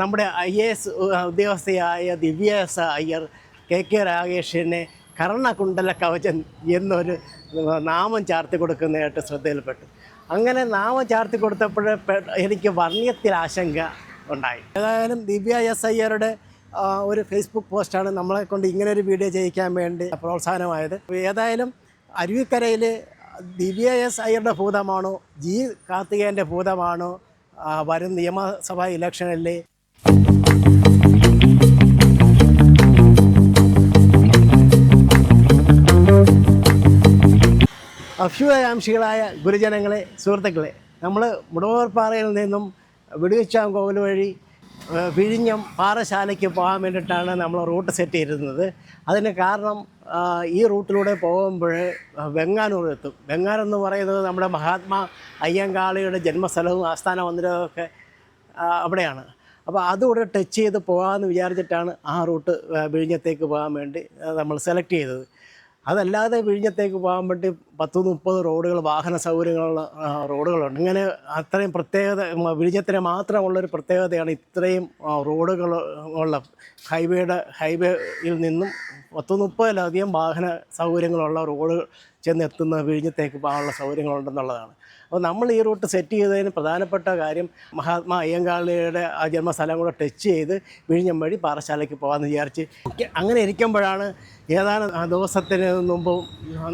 നമ്മുടെ I A S ഉദ്യോഗസ്ഥയായ Divya S Iyer K K രാഗേഷിനെ കർണകുണ്ടല കവചൻ എന്നൊരു നാമം ചാർത്തി കൊടുക്കുന്നതായിട്ട് ശ്രദ്ധയിൽപ്പെട്ടു. അങ്ങനെ നാമം ചാർത്തി കൊടുത്തപ്പോൾ എനിക്ക് വർണയത്തിൽ ആശങ്ക ഉണ്ടായി. ഏതായാലും ദിവ്യ എസ് അയ്യരുടെ ഒരു ഫേസ്ബുക്ക് പോസ്റ്റാണ് നമ്മളെ കൊണ്ട് ഇങ്ങനെ ഒരു വീഡിയോ ചെയ്യിക്കാൻ വേണ്ടി പ്രോത്സാഹനമായത്. ഏതായാലും അരുവിക്കരയിൽ ദിവ്യ എസ് അയ്യരുടെ ഭൂതമാണോ ജി കാർത്തികേയന്റെ ഭൂതമാണോ വരും നിയമസഭാ ഇലക്ഷനിലെ. അഭ്യുദയാംശികളായ ഗുരുജനങ്ങളെ സുഹൃത്തുക്കളെ നമ്മൾ മുടവർപ്പാറയിൽ നിന്നും വിടുവിച്ചാങ്കോവിൽ വഴി വിഴിഞ്ഞം പാറശാലയ്ക്ക് പോകാൻ വേണ്ടിയിട്ടാണ് നമ്മൾ റൂട്ട് സെറ്റ് ചെയ്തിരുന്നത്. അതിന് കാരണം ഈ റൂട്ടിലൂടെ പോകുമ്പോൾ വെങ്ങാനൂർ എത്തും. വെങ്ങാനെന്ന് പറയുന്നത് നമ്മുടെ മഹാത്മാ അയ്യങ്കാളിയുടെ ജന്മസ്ഥലവും ആസ്ഥാന മന്ദിരവും ഒക്കെ അവിടെയാണ്. അപ്പോൾ അതുകൂടെ ടച്ച് ചെയ്ത് പോകാമെന്ന് വിചാരിച്ചിട്ടാണ് ആ റൂട്ട് വിഴിഞ്ഞത്തേക്ക് പോകാൻ വേണ്ടി നമ്മൾ സെലക്ട് ചെയ്തത്. അതല്ലാതെ വിഴിഞ്ഞത്തേക്ക് പോകാൻ വേണ്ടി പത്ത് മുപ്പത് റോഡുകൾ വാഹന സൗകര്യങ്ങളുള്ള റോഡുകളുണ്ട്. ഇങ്ങനെ അത്രയും പ്രത്യേകത വിഴിഞ്ഞത്തിന് മാത്രമുള്ളൊരു പ്രത്യേകതയാണ് ഇത്രയും റോഡുകൾ ഉള്ള ഹൈവേയുടെ ഹൈവേയിൽ നിന്നും പത്ത് മുപ്പതിലധികം വാഹന സൗകര്യങ്ങളുള്ള റോഡ് ചെന്നെത്തുന്ന വിഴിഞ്ഞത്തേക്ക് പോകാനുള്ള സൗകര്യങ്ങളുണ്ടെന്നുള്ളതാണ്. അപ്പോൾ നമ്മൾ ഈ റൂട്ട് സെറ്റ് ചെയ്തതിന് പ്രധാനപ്പെട്ട കാര്യം മഹാത്മാ അയ്യങ്കാളിയുടെ ആ ജന്മസ്ഥലം കൂടെ ടച്ച് ചെയ്ത് വിഴിഞ്ഞം വഴി പാറശാലയ്ക്ക് പോകാമെന്ന് വിചാരിച്ച് അങ്ങനെ ഇരിക്കുമ്പോഴാണ് ഏതാനും ദിവസത്തിന് മുമ്പ്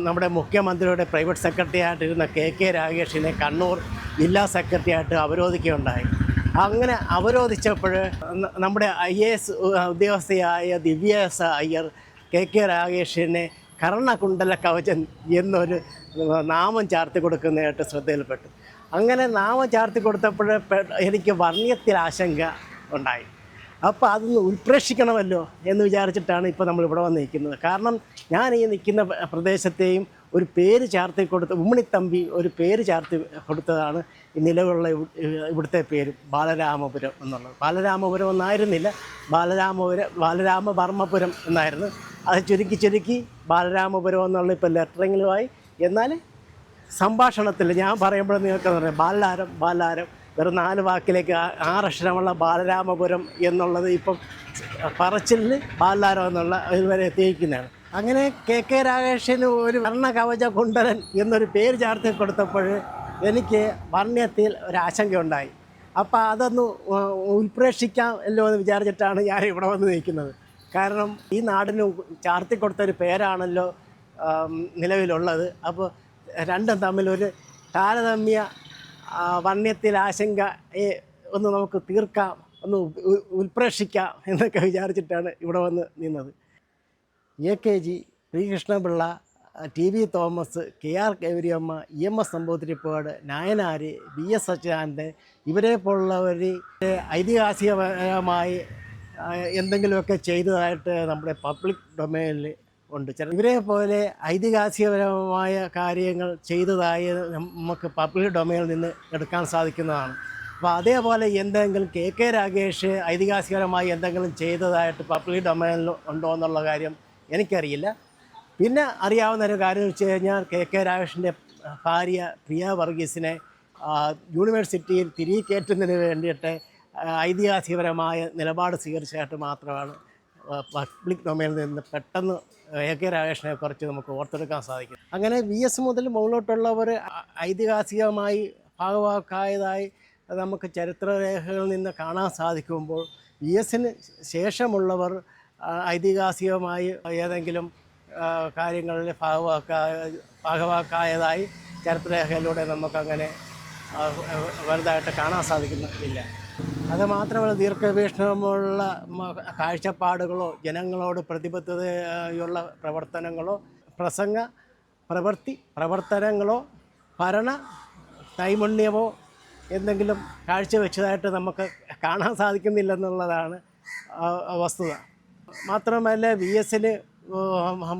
നമ്മുടെ മുഖ്യമന്ത്രിയുടെ പ്രൈവറ്റ് സെക്രട്ടറി ആയിട്ടിരുന്ന കെ കെ രാഗേഷിനെ കണ്ണൂർ ജില്ലാ സെക്രട്ടറി ആയിട്ട് അവരോധിക്കുകയുണ്ടായി. അങ്ങനെ അവരോധിച്ചപ്പോൾ നമ്മുടെ I A S ഉദ്യോഗസ്ഥയായ Divya S Iyer K K രാഗേഷിനെ കർണകുണ്ടല കവചൻ എന്നൊരു നാമം ചാർത്തി കൊടുക്കുന്നതായിട്ട് ശ്രദ്ധയിൽപ്പെട്ടു. അങ്ങനെ നാമം ചാർത്തി കൊടുത്തപ്പോൾ എനിക്ക് വർണ്യത്തിൽ ആശങ്ക ഉണ്ടായി. അപ്പോൾ അതൊന്ന് ഉൽപ്രേക്ഷിക്കണമല്ലോ എന്ന് വിചാരിച്ചിട്ടാണ് ഇപ്പോൾ നമ്മൾ ഇവിടെ വന്ന് നിൽക്കുന്നത് കാരണം ഞാൻ ഈ നിൽക്കുന്ന പ്രദേശത്തെയും ഒരു പേര് ചാർത്തി കൊടുത്ത് ഉമ്മണിത്തമ്പി ഒരു പേര് ചാർത്തി കൊടുത്തതാണ് നിലവിലുള്ള ഇവി- ഇവിടുത്തെ പേര് ബാലരാമപുരം എന്നുള്ളത്. ബാലരാമപുരം എന്നായിരുന്നില്ല ബാലരാമപുരം ബാലരാമവർമ്മപുരം എന്നായിരുന്നു. അത് ചുരുക്കി ചുരുക്കി ബാലരാമപുരം എന്നുള്ള ഇപ്പോൾ ലെറ്ററിങ്ങിലുമായി. എന്നാൽ സംഭാഷണത്തിൽ ഞാൻ പറയുമ്പോൾ നിങ്ങൾക്ക് പറയാം ബാലാരം ബാലാരം വെറും നാല് വാക്കിലേക്ക് ആറക്ഷരമുള്ള ബാലരാമപുരം എന്നുള്ളത് ഇപ്പം പറച്ചിലിൽ ബാലാരം എന്നുള്ള ഇതുവരെ എത്തിയിരിക്കുന്നതാണ്. അങ്ങനെ കെ കെ രാകേഷിന് ഒരു വർണകവച കുണ്ടരൻ എന്നൊരു പേര് ചാർത്തി കൊടുത്തപ്പോൾ എനിക്ക് വർണയത്തിൽ ഒരു ആശങ്കയുണ്ടായി. അപ്പോൾ അതൊന്ന് ഉൽപ്രേക്ഷിക്കാമല്ലോ എന്ന് വിചാരിച്ചിട്ടാണ് ഞാൻ ഇവിടെ വന്ന് നിൽക്കുന്നത്. കാരണം ഈ നാടിന് ചാർത്തി കൊടുത്തൊരു പേരാണല്ലോ നിലവിലുള്ളത്. അപ്പോൾ രണ്ടും തമ്മിലൊരു താരതമ്യ വന്യത്തിൽ ആശങ്ക ഒന്ന് നമുക്ക് തീർക്കാം ഒന്ന് ഉൽപ്രേക്ഷിക്കാം എന്നൊക്കെ വിചാരിച്ചിട്ടാണ് ഇവിടെ വന്ന് നിന്നത്. A K G Sreekrishna Pillai T V Thomas K R Gouriamma E M S Namboodiripad Nayanar B S Sachidanandan ഇവരെ പോലുള്ളവർ ഐതിഹാസികപരമായി എന്തെങ്കിലുമൊക്കെ ചെയ്തതായിട്ട് നമ്മുടെ പബ്ലിക് ഡൊമൈനിൽ ഉണ്ട്. ചില ഇവരെ പോലെ ഐതിഹാസികപരമായ കാര്യങ്ങൾ ചെയ്തതായി നമുക്ക് പബ്ലിക് ഡൊമൈനിൽ നിന്ന് എടുക്കാൻ സാധിക്കുന്നതാണ്. അപ്പോൾ അതേപോലെ എന്തെങ്കിലും കെ കെ രാഗേഷ് ഐതിഹാസികപരമായി എന്തെങ്കിലും ചെയ്തതായിട്ട് പബ്ലിക് ഡൊമൈനിൽ ഉണ്ടോ എന്നുള്ള കാര്യം എനിക്കറിയില്ല. പിന്നെ അറിയാവുന്ന ഒരു കാര്യം എന്ന് വെച്ച് കഴിഞ്ഞാൽ കെ കെ രാഗേഷിന്റെ ഭാര്യ പ്രിയ വർഗീസിനെ യൂണിവേഴ്സിറ്റിയിൽ തിരികെ കയറ്റുന്നതിന് വേണ്ടിയിട്ട് ഐതിഹാസികപരമായ നിലപാട് സ്വീകരിച്ചതായിട്ട് മാത്രമാണ് പബ്ലിക് ഡൊമൈനിൽ നിന്ന് പെട്ടെന്ന് എ കെ രാകേഷിനെ കുറിച്ച് നമുക്ക് ഓർത്തെടുക്കാൻ സാധിക്കും. അങ്ങനെ വി എസ് മുതൽ മുകളിലോട്ടുള്ളവർ ഐതിഹാസികമായി ഭാഗവാക്കായതായി നമുക്ക് ചരിത്രരേഖകളിൽ നിന്ന് കാണാൻ സാധിക്കുമ്പോൾ വി എസിന് ശേഷമുള്ളവർ ഐതിഹാസികമായി ഏതെങ്കിലും കാര്യങ്ങളിൽ ഭാഗവാക്കായ ഭാഗവാക്കായതായി ചരിത്രരേഖയിലൂടെ നമുക്കങ്ങനെ വലുതായിട്ട് കാണാൻ സാധിക്കുന്നില്ല. അത് മാത്രമല്ല ദീർഘവീക്ഷണമുള്ള കാഴ്ചപ്പാടുകളോ ജനങ്ങളോട് പ്രതിബദ്ധതയുള്ള പ്രവർത്തനങ്ങളോ പ്രസംഗ പ്രവൃത്തി പ്രവർത്തനങ്ങളോ ഭരണ നൈപുണ്യമോ എന്തെങ്കിലും കാഴ്ചവെച്ചതായിട്ട് നമുക്ക് കാണാൻ സാധിക്കുന്നില്ലെന്നുള്ളതാണ് വസ്തുത. മാത്രമല്ല വി എസിന്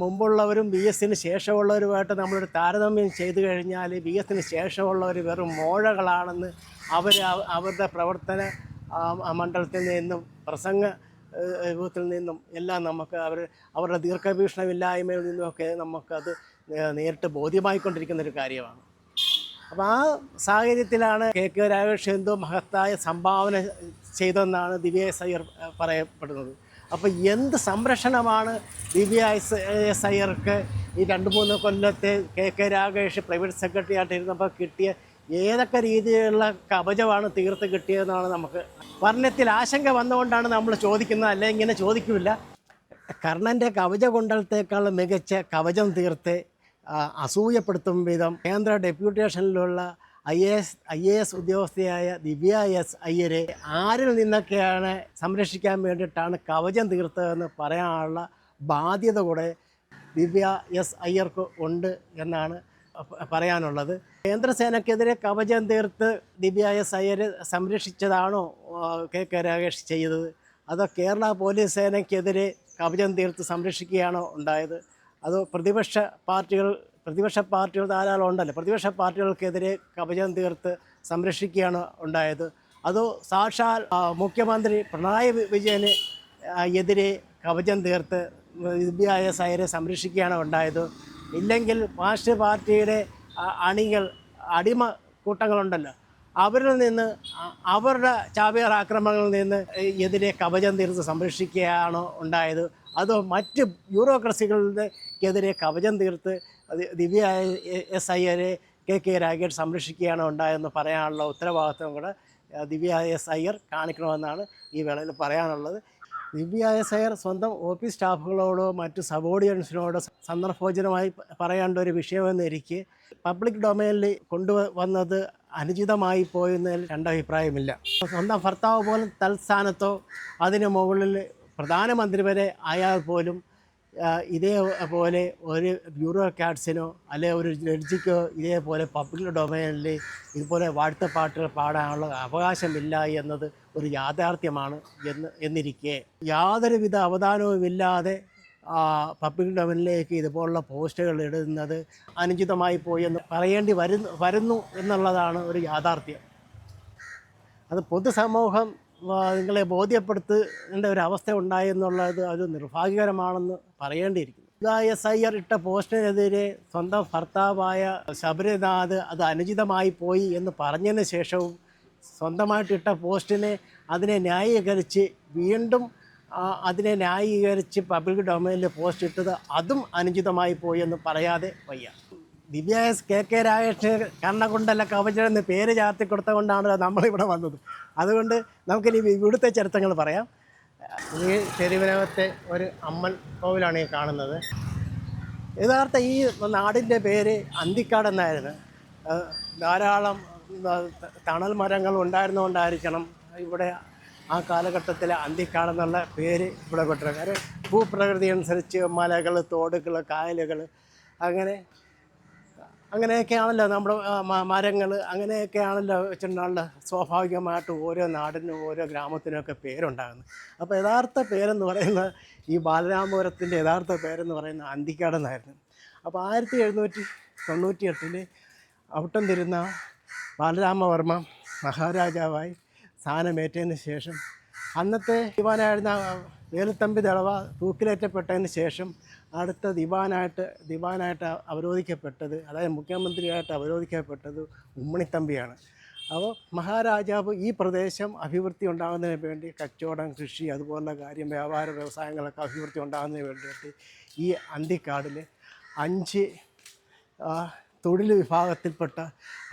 മുമ്പുള്ളവരും ബി എസിന് ശേഷമുള്ളവരുമായിട്ട് നമ്മളൊരു താരതമ്യം ചെയ്തു കഴിഞ്ഞാൽ ബി എസിന് ശേഷമുള്ളവർ വെറും മോഴകളാണെന്ന് അവർ അവരുടെ പ്രവർത്തന മണ്ഡലത്തിൽ നിന്നും പ്രസംഗ രൂപത്തിൽ നിന്നും എല്ലാം നമുക്ക് അവർ അവരുടെ ദീർഘവീക്ഷണമില്ലായ്മയിൽ നിന്നുമൊക്കെ നമുക്കത് നേരിട്ട് ബോധ്യമായിക്കൊണ്ടിരിക്കുന്ന ഒരു കാര്യമാണ്. അപ്പോൾ ആ സാഹചര്യത്തിലാണ് കെ കെ രാഘവേഷ് എന്തോ മഹത്തായ സംഭാവന ചെയ്തെന്നാണ് ദിവ്യ എസ് അയ്യർ പറയപ്പെടുന്നത്. അപ്പോൾ എന്ത് സംരക്ഷണമാണ് ദിവ്യ എസ് എസ് അയ്യർക്ക് ഈ രണ്ട് മൂന്ന് കൊല്ലത്തെ K K Raghavesh private secretary ആയിട്ടിരുന്നപ്പോൾ കിട്ടിയ ഏതൊക്കെ രീതിയിലുള്ള കവചമാണ് തീർത്ത് കിട്ടിയതെന്നാണ് നമുക്ക് വർണത്തിൽ ആശങ്ക വന്നുകൊണ്ടാണ് നമ്മൾ ചോദിക്കുന്നത് അല്ലെ? ഇങ്ങനെ ചോദിക്കില്ല. കർണന്റെ കവചകുണ്ടലത്തേക്കാൾ മികച്ച കവചം തീർത്ത് അസൂയപ്പെടുത്തും വിധം കേന്ദ്ര ഡെപ്യൂട്ടേഷനിലുള്ള I A S I A S ഉദ്യോഗസ്ഥയായ Divya S അയ്യരെ ആരിൽ നിന്നൊക്കെയാണ് സംരക്ഷിക്കാൻ വേണ്ടിയിട്ടാണ് കവചം തീർത്തതെന്ന് പറയാനുള്ള ബാധ്യത കൂടെ ദിവ്യ എസ് അയ്യർക്ക് ഉണ്ട് എന്നാണ് പറയാനുള്ളത്. കേന്ദ്രസേനക്കെതിരെ കവചം തീർത്ത് ദിവ്യായ സയ്യര് സംരക്ഷിച്ചതാണോ കെ കെ രാകേഷ് ചെയ്തത്? അതോ കേരള പോലീസ് സേനയ്ക്കെതിരെ കവചം തീർത്ത് സംരക്ഷിക്കുകയാണോ ഉണ്ടായത്? അതോ പ്രതിപക്ഷ പാർട്ടികൾ പ്രതിപക്ഷ പാർട്ടികൾ ധാരാളം ഉണ്ടല്ലോ. പ്രതിപക്ഷ പാർട്ടികൾക്കെതിരെ കവചം തീർത്ത് സംരക്ഷിക്കുകയാണ് ഉണ്ടായത്. അതോ സാക്ഷാൽ മുഖ്യമന്ത്രി പിണറായി വിജയന് എതിരെ കവചം തീർത്ത് ദിവ്യായ സൈരെ സംരക്ഷിക്കുകയാണ് ഉണ്ടായത്? ഇല്ലെങ്കിൽ മാർക്സിസ്റ്റ് പാർട്ടിയുടെ അണികൾ അടിമ കൂട്ടങ്ങളുണ്ടല്ലോ. അവരിൽ നിന്ന് അവരുടെ ചാവേർ ആക്രമണങ്ങളിൽ നിന്ന് എതിരെ കവചം തീർത്ത് സംരക്ഷിക്കുകയാണോ ഉണ്ടായത്. അതോ മറ്റ് ബ്യൂറോക്രസികളുടെക്കെതിരെ കവചം തീർത്ത് Divya S I A K K Ragesh സംരക്ഷിക്കുകയാണോ ഉണ്ടായതെന്ന് പറയാനുള്ള ഉത്തരവാദിത്വം കൂടെ ദിവ്യ എസ് അയ്യർ കാണിക്കണമെന്നാണ് ഈ വേളയിൽ പറയാനുള്ളത്. ദിവ്യ എസ് അയ്യർ സ്വന്തം ഓഫീസ് സ്റ്റാഫുകളോടോ മറ്റ് സബോർഡിനൻസിനോടോ സന്ദർഭോചനമായി പറയേണ്ട ഒരു വിഷയമെന്നിരിക്കെ പബ്ലിക് ഡൊമൈനിൽ കൊണ്ടുവന്നത് അനുചിതമായി പോയെന്നതിൽ രണ്ടഭിപ്രായമില്ല. സ്വന്തം ഭർത്താവ് പോലും തൽസ്ഥാനത്തോ അതിന് മുകളിൽ പ്രധാനമന്ത്രി വരെ ആയാൽ പോലും ഇതേപോലെ ഒരു ബ്യൂറോക്രാറ്റ്സിനോ അല്ലെ ഒരു ജഡ്ജിക്കോ ഇതേപോലെ പബ്ലിക് ഡൊമൈനിൽ ഇതുപോലെ വാഴ്ത്തപ്പാട്ടുകൾ പാടാനുള്ള അവകാശമില്ല എന്നത് ഒരു യാഥാർത്ഥ്യമാണ് എന്ന് എന്നിരിക്കെ. യാതൊരുവിധ അവധാനവുമില്ലാതെ പബ്ലിക് ഡൊമനിലേക്ക് ഇതുപോലുള്ള പോസ്റ്റുകൾ ഇടുന്നത് അനുചിതമായി പോയി എന്ന് പറയേണ്ടി വരുന്നു വരുന്നു എന്നുള്ളതാണ് ഒരു യാഥാർത്ഥ്യം. അത് പൊതുസമൂഹം നിങ്ങളെ ബോധ്യപ്പെടുത്തേണ്ട ഒരു അവസ്ഥ ഉണ്ടായി എന്നുള്ളത് അത് നിർഭാഗ്യകരമാണെന്ന് പറയേണ്ടിയിരിക്കുന്നു. എസ് ഐ ആർ ഇട്ട പോസ്റ്റിനെതിരെ സ്വന്തം ഭർത്താവായ ശബരിനാഥ് അത് അനുചിതമായി പോയി എന്ന് പറഞ്ഞതിന് ശേഷവും സ്വന്തമായിട്ട് ഇട്ട പോസ്റ്റിനെ അതിനെ ന്യായീകരിച്ച് വീണ്ടും അതിനെ ന്യായീകരിച്ച് പബ്ലിക് ഡൊമൈനിൽ പോസ്റ്റ് ഇട്ടത് അതും അനുചിതമായി പോയി എന്ന് പറയാതെ വയ്യ. ദിവ്യ എസ് കെ കെ രാജേഷിന് കണ്ണകൊണ്ടല്ല കവചെന്ന് പേര് ചാർത്തി കൊടുത്തുകൊണ്ടാണ് നമ്മളിവിടെ വന്നത്. അതുകൊണ്ട് നമുക്കിനി ഇവിടുത്തെ ചരിത്രങ്ങൾ പറയാം. ഈ തെരുവിനകത്തെ ഒരു അമ്മൻ കോവിലാണ് ഈ കാണുന്നത്. യഥാർത്ഥ ഈ നാടിന്റെ പേര് അന്തിക്കാട് എന്നായിരുന്നു. ധാരാളം തണൽ മരങ്ങൾ ഉണ്ടായിരുന്നുകൊണ്ടായിരിക്കണം ഇവിടെ ആ കാലഘട്ടത്തിൽ അന്തിക്കാടെന്നുള്ള പേര് ഇവിടെ പെട്ടത് കാര്യം ഭൂപ്രകൃതി അനുസരിച്ച് മലകൾ തോടുകൾ കായലുകൾ അങ്ങനെ അങ്ങനെയൊക്കെയാണല്ലോ നമ്മുടെ മരങ്ങൾ അങ്ങനെയൊക്കെയാണല്ലോ വെച്ചിട്ടുള്ള സ്വാഭാവികമായിട്ട് ഓരോ നാടിനും ഓരോ ഗ്രാമത്തിനും ഒക്കെ പേരുണ്ടാകുന്നത്. അപ്പോൾ യഥാർത്ഥ പേരെന്ന് പറയുന്നത് ഈ ബാലരാമപുരത്തിന്റെ യഥാർത്ഥ പേരെന്ന് പറയുന്നത് അന്തിക്കാടെന്നായിരുന്നു. അപ്പോൾ ആയിരത്തി എഴുന്നൂറ്റി തൊണ്ണൂറ്റി എട്ടിൽ അവിട്ടം തിരുന്ന ബാലരാമവർമ്മ മഹാരാജാവായി സ്ഥാനമേറ്റതിന് ശേഷം അന്നത്തെ ദിവാനായിരുന്ന വേലുത്തമ്പി ദളവ തൂക്കിലേറ്റപ്പെട്ടതിന് ശേഷം അടുത്ത ദിവാനായിട്ട് ദിവാനായിട്ട് അവരോധിക്കപ്പെട്ടത് അതായത് മുഖ്യമന്ത്രിയായിട്ട് അവരോധിക്കപ്പെട്ടത് ഉമ്മണിത്തമ്പിയാണ്. അപ്പോൾ മഹാരാജാവ് ഈ പ്രദേശം അഭിവൃദ്ധി ഉണ്ടാകുന്നതിന് വേണ്ടി കച്ചവടം കൃഷി അതുപോലുള്ള കാര്യം വ്യാപാര വ്യവസായങ്ങളൊക്കെ അഭിവൃദ്ധി ഉണ്ടാകുന്നതിന് വേണ്ടിയിട്ട് ഈ അന്തിക്കാടിൽ അഞ്ച് തൊഴിൽ വിഭാഗത്തിൽപ്പെട്ട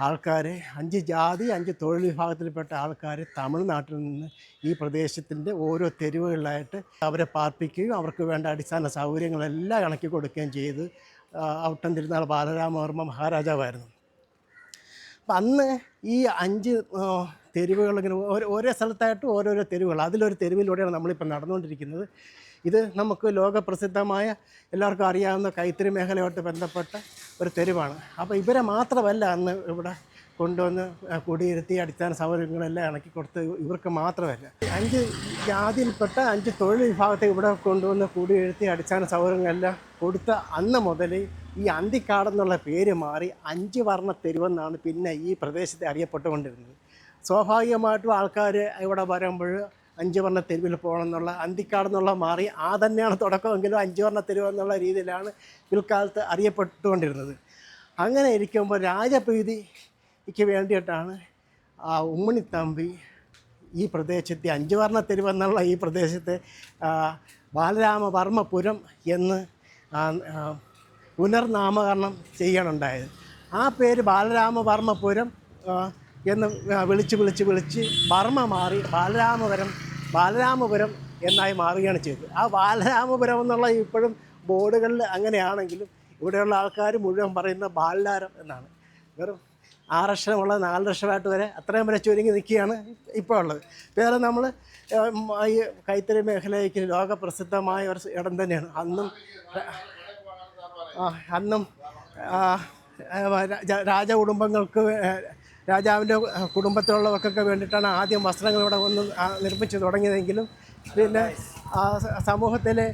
ആൾക്കാരെ അഞ്ച് ജാതി അഞ്ച് തൊഴിൽ വിഭാഗത്തിൽപ്പെട്ട ആൾക്കാരെ തമിഴ്നാട്ടിൽ നിന്ന് ഈ പ്രദേശത്തിന്റെ ഓരോ തെരുവുകളിലായിട്ട് അവരെ പാർപ്പിക്കുകയും അവർക്ക് വേണ്ട അടിസ്ഥാന സൗകര്യങ്ങളെല്ലാം ഇണക്കി കൊടുക്കുകയും ചെയ്ത് ഔട്ടം തിരുനാൾ ബാലരാമവർമ്മ മഹാരാജാവായിരുന്നു. അപ്പം അന്ന് ഈ അഞ്ച് തെരുവുകളിങ്ങനെ ഓരോ സ്ഥലത്തായിട്ട് ഓരോരോ തെരുവുകൾ അതിലൊരു തെരുവിലൂടെയാണ് നമ്മളിപ്പോൾ നടന്നുകൊണ്ടിരിക്കുന്നത്. ഇത് നമുക്ക് ലോകപ്രസിദ്ധമായ എല്ലാവർക്കും അറിയാവുന്ന കൈത്തറി മേഖലയോട്ട് ബന്ധപ്പെട്ട ഒരു തെരുവാണ്. അപ്പോൾ ഇവരെ മാത്രമല്ല അന്ന് ഇവിടെ കൊണ്ടുവന്ന് കുടിയിരുത്തി അടിസ്ഥാന സൗകര്യങ്ങളെല്ലാം ഇണക്കി കൊടുത്ത് ഇവർക്ക് മാത്രമല്ല. അഞ്ച് ജാതിയിൽപ്പെട്ട അഞ്ച് തൊഴിൽ വിഭാഗത്തെ ഇവിടെ കൊണ്ടുവന്ന് കുടിയിരുത്തി അടിസ്ഥാന സൗകര്യങ്ങളെല്ലാം കൊടുത്ത അന്ന് മുതൽ ഈ അന്തിക്കാടെന്നുള്ള പേര് മാറി അഞ്ച് വർണ തെരുവെന്നാണ് പിന്നെ ഈ പ്രദേശത്തെ അറിയപ്പെട്ടുകൊണ്ടിരുന്നത്. സ്വാഭാവികമായിട്ടും ആൾക്കാർ ഇവിടെ വരുമ്പോൾ അഞ്ച് വർണ തെരുവിൽ പോകണം എന്നുള്ള അന്തിക്കാടെന്നുള്ള മാറി ആ തന്നെയാണ് തുടക്കമെങ്കിലും അഞ്ച് വർണ തെരുവ് എന്നുള്ള രീതിയിലാണ് പിൽക്കാലത്ത് അറിയപ്പെട്ടുകൊണ്ടിരുന്നത്. അങ്ങനെ ഇരിക്കുമ്പോൾ രാജപ്രീതിക്ക് വേണ്ടിയിട്ടാണ് ആ ഉമ്മണിത്തമ്പി ഈ പ്രദേശത്തെ അഞ്ച് വർണ തെരുവ് എന്നുള്ള ഈ പ്രദേശത്തെ ബാലരാമവർമ്മപുരം എന്ന് പുനർനാമകരണം ചെയ്യണുണ്ടായത്. ആ പേര് ബാലരാമവർമ്മപുരം എന്ന് വിളിച്ച് വിളിച്ച് വിളിച്ച് ബർമ്മ മാറി ബാലരാമപുരം ബാലരാമപുരം എന്നായി മാറുകയാണ് ചെയ്തത്. ആ ബാലരാമപുരം എന്നുള്ള ഇപ്പോഴും ബോർഡുകളിൽ അങ്ങനെയാണെങ്കിലും ഇവിടെയുള്ള ആൾക്കാർ മുഴുവൻ പറയുന്ന ബാലരാരം എന്നാണ്. വെറും ആറ് ലക്ഷമുള്ള നാല് ലക്ഷമായിട്ട് വരെ അത്രയും വരെ ചുരുങ്ങി നിൽക്കുകയാണ് ഇപ്പോൾ ഉള്ളത്. വേറെ നമ്മൾ ഈ കൈത്തറി മേഖലയ്ക്ക് ലോകപ്രസിദ്ധമായ ഒരു ഇടം തന്നെയാണ്. അന്നും അന്നും ആ, രാജാവിന്റെ കുടുംബത്തിലുള്ളവർക്കൊക്കെ വേണ്ടിയിട്ടാണ് ആദ്യം വസ്ത്രങ്ങൾ ഇവിടെ ഒന്ന് നിർമ്മിച്ചു തുടങ്ങിയതെങ്കിലും പിന്നെ സമൂഹത്തിലെ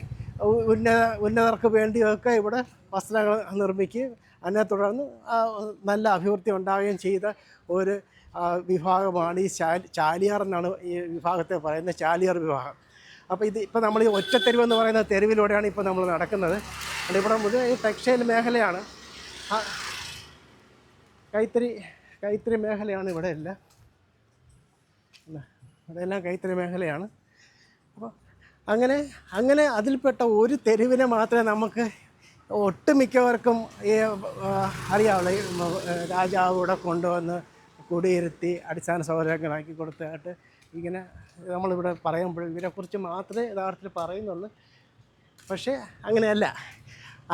ഉന്നത ഉന്നതർക്ക് വേണ്ടിയൊക്കെ ഇവിടെ വസ്ത്രങ്ങൾ നിർമ്മിക്കുകയും അതിനെ തുടർന്ന് നല്ല അഭിവൃദ്ധി ഉണ്ടാവുകയും ചെയ്ത ഒരു വിഭാഗമാണ് ഈ ചാലിയാർ എന്നാണ് ഈ വിഭാഗത്തെ പറയുന്നത് ചാലിയാർ വിഭാഗം. അപ്പോൾ ഇത് ഇപ്പോൾ നമ്മൾ ഈ ഒറ്റത്തെരുവ് എന്ന് പറയുന്ന തെരുവിലൂടെയാണ് ഇപ്പോൾ നമ്മൾ നടക്കുന്നത്. ഇവിടെ മുഴുവൻ ഈ ടെക്സ്റ്റൈൽ മേഖലയാണ്. കൈത്തരി കൈത്തറി മേഖലയാണ് ഇവിടെ എല്ലാം. ഇവിടെ എല്ലാം കൈത്തറി മേഖലയാണ്. അപ്പോൾ അങ്ങനെ അങ്ങനെ അതിൽപ്പെട്ട ഒരു തെരുവിനെ മാത്രമേ നമുക്ക് ഒട്ടുമിക്കവർക്കും ഈ അറിയാവുള്ളൂ. രാജാവ് ഇവിടെ കൊണ്ടുവന്ന് കുടിയിരുത്തി അടിസ്ഥാന സൗകര്യങ്ങളാക്കി കൊടുത്തായിട്ട് ഇങ്ങനെ നമ്മളിവിടെ പറയുമ്പോൾ ഇതിനെക്കുറിച്ച് മാത്രമേ യഥാർത്ഥത്തിൽ പറയുന്നുള്ളൂ. പക്ഷേ അങ്ങനെയല്ല.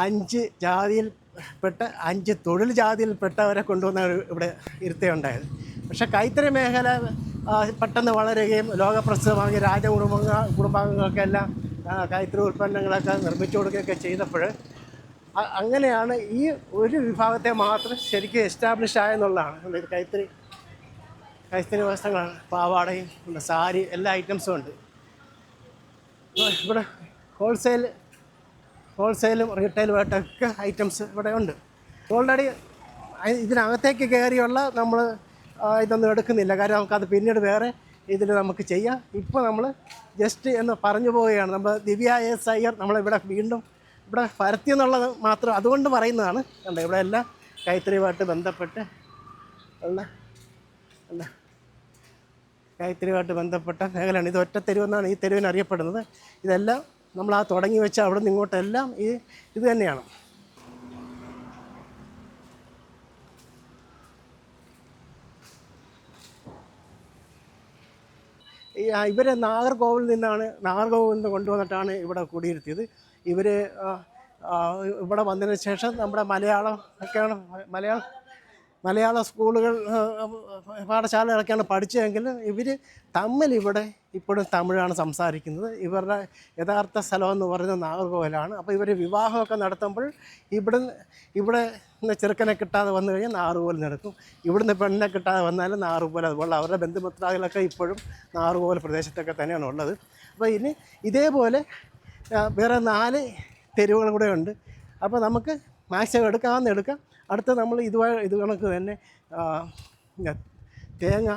അഞ്ച് ജാതിയിൽപ്പെട്ട അഞ്ച് തൊഴിൽ ജാതിയിൽപ്പെട്ടവരെ കൊണ്ടുവന്ന ഇവിടെ ഇരുത്തുകയുണ്ടായത് പക്ഷേ കൈത്തറി മേഖല പെട്ടെന്ന് വളരുകയും ലോകപ്രസിദ്ധമാകിയ രാജകുടുംബ കുടുംബാംഗങ്ങൾക്ക് എല്ലാം കൈത്തറി ഉൽപ്പന്നങ്ങളൊക്കെ നിർമ്മിച്ചു കൊടുക്കുകയൊക്കെ ചെയ്തപ്പോൾ അങ്ങനെയാണ് ഈ ഒരു വിഭാഗത്തെ മാത്രം ശരിക്കും എസ്റ്റാബ്ലിഷ് ആയെന്നുള്ളതാണ്. കൈത്തറി കൈത്തറി വസ്ത്രങ്ങളാണ്. പാവാടയും സാരി എല്ലാ ഐറ്റംസും ഉണ്ട്. ഇവിടെ ഹോൾസെയിൽ ഹോൾസെയിലും റീറ്റെയിലുമായിട്ടൊക്കെ ഐറ്റംസ് ഇവിടെ ഉണ്ട്. ഓൾറെഡി ഇതിനകത്തേക്ക് കയറിയുള്ള നമ്മൾ ഇതൊന്നും എടുക്കുന്നില്ല. കാര്യം നമുക്കത് പിന്നീട് വേറെ ഇതിൽ നമുക്ക് ചെയ്യാം. ഇപ്പോൾ നമ്മൾ ജസ്റ്റ് എന്ന് പറഞ്ഞു പോവുകയാണ്. നമ്മൾ ദിവ്യ എസ് അയ്യർ നമ്മളിവിടെ വീണ്ടും ഇവിടെ പരത്തി എന്നുള്ളത് മാത്രം അതുകൊണ്ട് പറയുന്നതാണ്. കണ്ടോ ഇവിടെ എല്ലാം കൈത്തറിയുമായിട്ട് ബന്ധപ്പെട്ട് ഉള്ള അല്ല കൈത്തറിയുമായിട്ട് ബന്ധപ്പെട്ട മേഖലയാണ്. ഇത് ഒറ്റ തെരുവെന്നാണ് ഈ തെരുവിന് അറിയപ്പെടുന്നത്. ഇതെല്ലാം നമ്മൾ ആ തുടങ്ങി വെച്ച അവിടെ നിന്ന് ഇങ്ങോട്ടെല്ലാം ഈ ഇത് തന്നെയാണ്. ഇവരെ നാഗർകോവിൽ നിന്നാണ് നാഗർകോവിൽ നിന്ന് കൊണ്ടുവന്നിട്ടാണ് ഇവിടെ കുടിയിരുത്തിയത്. ഇവർ ഇവിടെ വന്നതിന് ശേഷം നമ്മുടെ മലയാളം ഒക്കെയാണ് മലയാളം മലയാള സ്കൂളുകൾ പാഠശാലകളൊക്കെയാണ് പഠിച്ചതെങ്കിൽ ഇവർ തമ്മിൽ ഇവിടെ ഇപ്പോഴും തമിഴാണ് സംസാരിക്കുന്നത്. ഇവരുടെ യഥാർത്ഥ സ്ഥലം എന്ന് പറയുന്നത് നാഗർകോവിലാണ്. അപ്പോൾ ഇവർ വിവാഹമൊക്കെ നടത്തുമ്പോൾ ഇവിടെ ഇവിടെ ചെറുക്കനെ കിട്ടാതെ വന്നു കഴിഞ്ഞാൽ നാറുകോൽ നടക്കും ഇവിടുന്ന് പെണ്ണിനെ കിട്ടാതെ വന്നാലും നാറുകോൽ അതുപോലെ അവരുടെ ബന്ധുമിത്രാദികളൊക്കെ ഇപ്പോഴും നാറുകോൽ പ്രദേശത്തൊക്കെ തന്നെയാണ് ഉള്ളത്. അപ്പോൾ ഇനി ഇതേപോലെ വേറെ നാല് തെരുവുകൾ കൂടെ ഉണ്ട്. അപ്പോൾ നമുക്ക് മാക്സിമം എടുക്കാമെന്ന് എടുക്കാം. അടുത്ത നമ്മൾ ഇതുമായി ഇത് കണക്ക് തന്നെ തേങ്ങ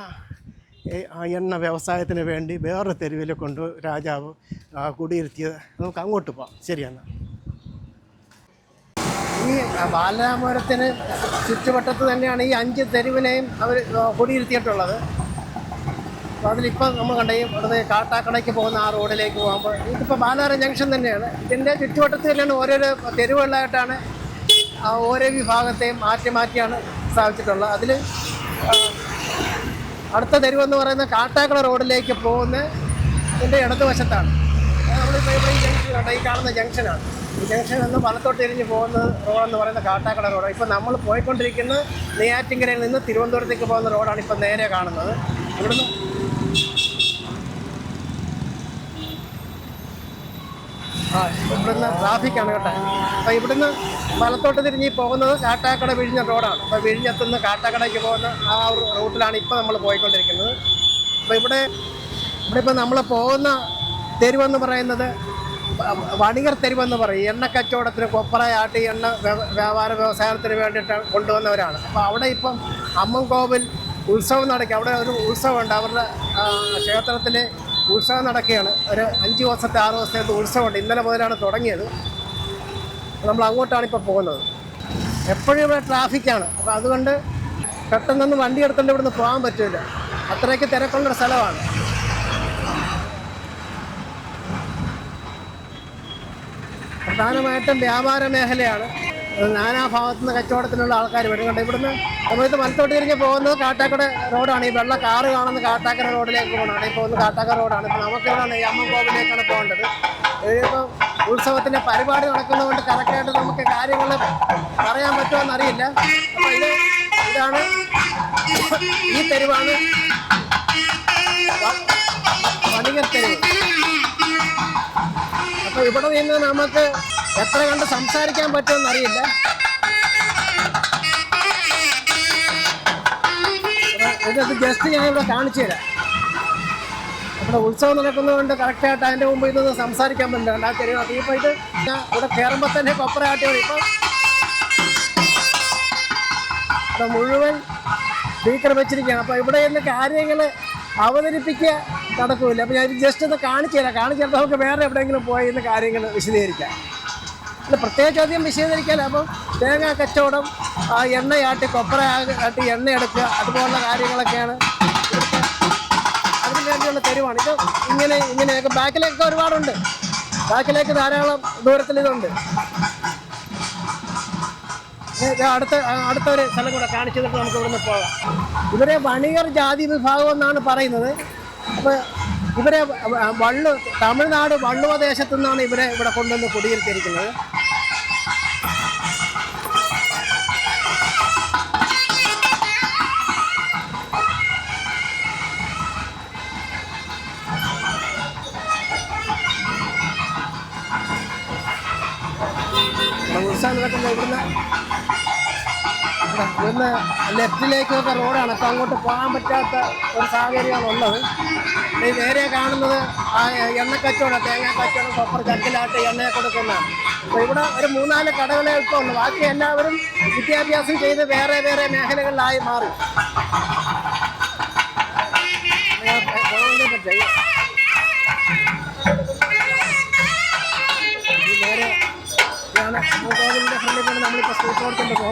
എണ്ണ വ്യവസായത്തിന് വേണ്ടി വേറെ തെരുവിൽ കൊണ്ട് രാജാവ് കുടിയിരുത്തിയത്. നമുക്ക് അങ്ങോട്ട് പോവാം. ശരിയെന്നാൽ ഈ ബാലരാമപുരത്തിന് ചുറ്റുവട്ടത്ത് തന്നെയാണ് ഈ അഞ്ച് തെരുവിനെയും അവർ കുടിയിരുത്തിയിട്ടുള്ളത്. അപ്പോൾ അതിലിപ്പോൾ നമ്മൾ കണ്ട ഈ കാട്ടാക്കടയ്ക്ക് പോകുന്ന ആ റോഡിലേക്ക് പോകുമ്പോൾ ഇതിപ്പോൾ ബാലാര ജംഗ്ഷൻ തന്നെയാണ്. ഇതിന്റെ ചുറ്റുവട്ടത്ത് തന്നെയാണ് ഓരോരോ തെരുവുകളായിട്ടാണ് ആ ഓരോ വിഭാഗത്തെയും മാറ്റി മാറ്റിയാണ് സ്ഥാപിച്ചിട്ടുള്ളത് അതിൽ അടുത്ത തെരുവെന്ന് പറയുന്ന കാട്ടാക്കട റോഡിലേക്ക് പോകുന്ന ഇതിന്റെ ഇടതുവശത്താണ്. നമ്മളിപ്പോൾ ഈ ജംഗ്ഷൻ കണ്ട? ഈ കാണുന്ന ജംഗ്ഷനാണ് ഈ ജംഗ്ഷൻ നിന്ന് വലത്തോട്ട് തിരിഞ്ഞ് പോകുന്ന റോഡെന്ന് പറയുന്ന കാട്ടാക്കട റോഡ് ഇപ്പോൾ നമ്മൾ പോയിക്കൊണ്ടിരിക്കുന്ന നെയ്യാറ്റിങ്കരയിൽ നിന്ന് തിരുവനന്തപുരത്തേക്ക് പോകുന്ന റോഡാണ് ഇപ്പോൾ നേരെ കാണുന്നത്. ഇവിടുന്ന് ഇവിടുന്ന് ട്രാഫിക്കാണ് കേട്ടോ. അപ്പോൾ ഇവിടുന്ന് വലത്തോട്ട് തിരിഞ്ഞ് പോകുന്നത് കാട്ടാക്കട വിഴിഞ്ഞ റോഡാണ്. അപ്പോൾ വിഴിഞ്ഞത്തുനിന്ന് കാട്ടാക്കടയ്ക്ക് പോകുന്ന ആ ഒരു റൂട്ടിലാണ് ഇപ്പോൾ നമ്മൾ പോയിക്കൊണ്ടിരിക്കുന്നത്. അപ്പോൾ ഇവിടെ ഇവിടെ ഇപ്പോൾ നമ്മൾ പോകുന്ന തെരുവെന്ന് പറയുന്നത് വണികർ തെരുവെന്ന് പറയും. എണ്ണ കച്ചവടത്തിന് കൊപ്പറ ആട്ടി എണ്ണ വ്യ- വ്യാപാര വ്യവസായത്തിന് വേണ്ടിയിട്ട് കൊണ്ടുവന്നവരാണ്. അപ്പോൾ അവിടെ ഇപ്പം അമ്മൻകോവിൽ ഉത്സവം നടക്കുക അവിടെ ഒരു ഉത്സവമുണ്ട്. അവരുടെ ക്ഷേത്രത്തിൽ ഉത്സവം നടക്കുകയാണ്. ഒരു അഞ്ച് ദിവസത്തെ ആറ് ദിവസത്തെ ഉത്സവമുണ്ട്. ഇന്നലെ മുതലാണ് തുടങ്ങിയത്. നമ്മൾ അങ്ങോട്ടാണ് ഇപ്പോൾ പോകുന്നത്. എപ്പോഴും ഇവിടെ ട്രാഫിക്കാണ് അപ്പോൾ അതുകൊണ്ട് പെട്ടെന്നൊന്നും വണ്ടി എടുത്തുകൊണ്ട് ഇവിടുന്ന് പോകാൻ പറ്റില്ല അത്രയ്ക്ക് തിരക്കുള്ളൊരു സ്ഥലമാണ്. പ്രധാനമായിട്ടും വ്യാപാര മേഖലയാണ്. നാനാ ഭാഗത്തുനിന്ന് കച്ചവടത്തിനുള്ള ആൾക്കാർ വരുന്നുണ്ട്. ഇവിടുന്ന് നമ്മളിത് മലത്തോട്ട് തിരിഞ്ഞ് പോകുന്നത് കാട്ടാക്കട റോഡാണ്. ഈ വെള്ള കാറ് കാണുന്ന കാട്ടാക്കര റോഡിലേക്ക് പോകണം ഈ പോകുന്നത് കാട്ടാക്കര റോഡാണ്. ഇപ്പം നമുക്കിവിടെ നെയ്യമ്മൻ കോവിലേക്കാണ് പോകേണ്ടത്. ഇതിപ്പോൾ ഉത്സവത്തിന്റെ പരിപാടി നടക്കുന്നതുകൊണ്ട് കറക്റ്റായിട്ട് നമുക്ക് കാര്യങ്ങൾ പറയാൻ പറ്റുമോ അറിയില്ല. അപ്പോൾ ഇത് ഇതാണ് ഈ തെരുവാണ്. വ- വണികർ തെരുവ്. അപ്പൊ ഇവിടെ നിന്ന് നമുക്ക് എത്ര കണ്ട് സംസാരിക്കാൻ പറ്റുമെന്ന് ഇത് ജസ്റ്റ് ഞാൻ ഇവിടെ കാണിച്ചു തരാം. ഇവിടെ ഉത്സവം നടക്കുന്നതുകൊണ്ട് കറക്റ്റായിട്ട് അതിന്റെ മുമ്പ് ഇതൊന്ന് സംസാരിക്കാൻ പറ്റില്ല. ആ അപ്പോൾ ഇപ്പോൾ ഇത് ഞാൻ ഇവിടെ കയറുമ്പോൾ തന്നെ കൊപ്പറയാട്ടി വരും. ഇപ്പം ഇവിടെ മുഴുവൻ സ്പീക്കർ വെച്ചിരിക്കുകയാണ്. അപ്പോൾ ഇവിടെ നിന്ന് കാര്യങ്ങൾ അവതരിപ്പിക്കുക നടക്കില്ല അപ്പോൾ ഞാൻ ജസ്റ്റ് ഒന്ന് കാണിച്ചു തരാം. കാണിച്ചു തരാം. നമുക്ക് വേറെ എവിടെയെങ്കിലും പോയി ഇന്ന് കാര്യങ്ങൾ വിശദീകരിക്കാം. അല്ല പ്രത്യേകിച്ച് അധികം വിശദീകരിക്കാൻ അപ്പം തേങ്ങ കച്ചവടം ആ എണ്ണയാട്ടി കൊപ്ര ആട്ടി എണ്ണ എടുക്കുക അതുപോലുള്ള കാര്യങ്ങളൊക്കെയാണ്. അതിന് വേണ്ടിയുള്ള തെരുവാണ്. ഇത് ഇങ്ങനെ ഇങ്ങനെയൊക്കെ ബാക്കിലേക്ക് ഒരുപാടുണ്ട്. ബാക്കിലേക്ക് ധാരാളം ദൂരത്തിൽ ഇതുണ്ട് ഇത് അടുത്ത അടുത്ത ഒരു സ്ഥലം കൂടെ കാണിച്ചു തന്നിട്ട് നമുക്ക് ഇവിടുന്ന് പോകാം. ഇവരെ വണികർ ജാതി വിഭാഗം എന്നാണ് പറയുന്നത്. അപ്പോൾ ഇവരെ വള്ളു തമിഴ്നാട് വള്ളുവ ദേശത്തു നിന്നാണ് ഇവരെ ഇവിടെ കൊണ്ടുവന്ന് കുടിയിരുത്തിയിരിക്കുന്നത് ഉത്സവം നടക്കുമ്പോൾ ഇവിടുന്ന് ലെഫ്റ്റിലേക്കൊക്കെ റോഡാണ്. അപ്പം അങ്ങോട്ട് പോകാൻ പറ്റാത്ത ഒരു സാഹചര്യമാണ് ഉള്ളത്. ഈ നേരെ കാണുന്നത് ആ എണ്ണ കച്ചവടം തേങ്ങ കച്ചവടം കൊപ്പർ ചക്കിലാട്ട് എണ്ണയെ കൊടുക്കുന്നതാണ്. അപ്പോൾ ഇവിടെ ഒരു മൂന്നാൽ കടകളെ ഇപ്പോൾ ഉള്ളു. ബാക്കി എല്ലാവരും വിദ്യാഭ്യാസം ചെയ്ത് വേറെ വേറെ മേഖലകളിലായി മാറി. നമ്മളിപ്പോൾ സ്ട്രീറ്റ്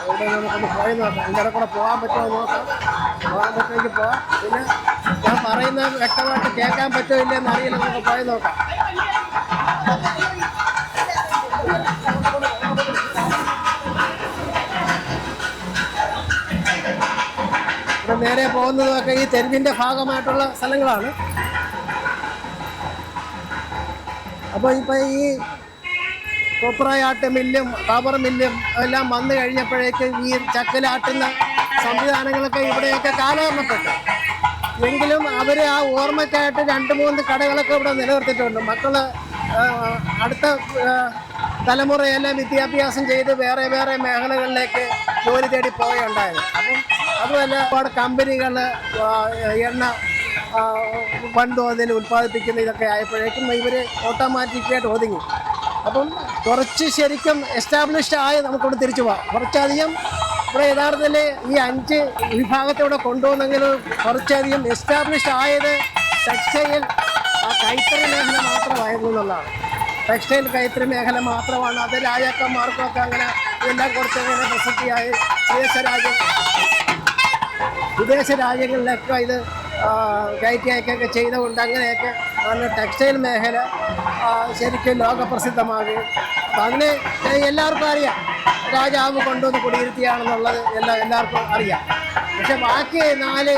അവിടെ നമുക്കൊന്ന് പോയി നോക്കാം. എന്റെ കൂടെ പോകാൻ പറ്റുമോ നോക്കാം. പോകാൻ പറ്റുമെങ്കിൽ പോവാം. പിന്നെ ഞാൻ പറയുന്നത് വ്യക്തമായിട്ട് കേൾക്കാൻ പറ്റുമോ ഇല്ലെന്ന് അറിയില്ല. നമുക്ക് പോയി നോക്കാം. നേരെ പോകുന്നതൊക്കെ ഈ തെരുവിന്റെ ഭാഗമായിട്ടുള്ള സ്ഥലങ്ങളാണ്. അപ്പോൾ ഇപ്പോൾ ഈ കൊപ്രയാട്ട് മില്ലും റബ്ബർ മില്ലും എല്ലാം വന്നു കഴിഞ്ഞപ്പോഴേക്ക് ഈ ചക്കലാട്ടുന്ന സംവിധാനങ്ങളൊക്കെ ഇവിടെയൊക്കെ കാലഹരണപ്പെട്ടു. എങ്കിലും അവർ ആ ഓർമ്മയ്ക്കായിട്ട് രണ്ട് മൂന്ന് കടകളൊക്കെ ഇവിടെ നിലനിർത്തിയിട്ടുണ്ട്. മക്കൾ അടുത്ത തലമുറയെല്ലാം വിദ്യാഭ്യാസം ചെയ്ത് വേറെ വേറെ മേഖലകളിലേക്ക് ജോലി തേടി പോവുകയുണ്ടായത് അപ്പം അതുമല്ല ഒരുപാട് കമ്പനികൾ എണ്ണ വൻതോതിൽ ഉൽപ്പാദിപ്പിക്കുന്ന ഇതൊക്കെ ആയപ്പോഴേക്കും ഇവർ ഓട്ടോമാറ്റിക്കായിട്ട് ഒതുങ്ങി. അപ്പം കുറച്ച് ശരിക്കും എസ്റ്റാബ്ലിഷ്ഡ് ആയ നമുക്കിവിടെ തിരിച്ചു പോകാം കുറച്ചധികം ഇവിടെ യഥാർത്ഥത്തിൽ ഈ അഞ്ച് വിഭാഗത്തെ ഇവിടെ കൊണ്ടുവന്നെങ്കിൽ കുറച്ചധികം എസ്റ്റാബ്ലിഷ്ഡ് ആയത് ടെക്സ്റ്റൈൽ ആ കൈത്തറി മേഖല മാത്രമായിരുന്നു എന്നുള്ളതാണ്. ടെക്സ്റ്റൈൽ കൈത്തറി മേഖല മാത്രമാണ്. അത് രാജാക്കന്മാർക്കും ഒക്കെ അങ്ങനെ ഇതെല്ലാം കുറച്ചങ്ങനെ പ്രസക്തിയായി വിദേശ രാജ്യ വിദേശ രാജ്യങ്ങളിലൊക്കെ ഇത് കയറ്റി അയക്കുകയൊക്കെ ചെയ്തുകൊണ്ട് അങ്ങനെയൊക്കെ ടെക്സ്റ്റൈൽ മേഖല ശരിക്കും ലോകപ്രസിദ്ധമാകും. അപ്പം അങ്ങനെ എല്ലാവർക്കും അറിയാം. രാജാവ് കൊണ്ടുവന്ന് കുടിയിരുത്തിയാണെന്നുള്ളത് എല്ലാ എല്ലാവർക്കും അറിയാം. പക്ഷെ ബാക്കി നാല്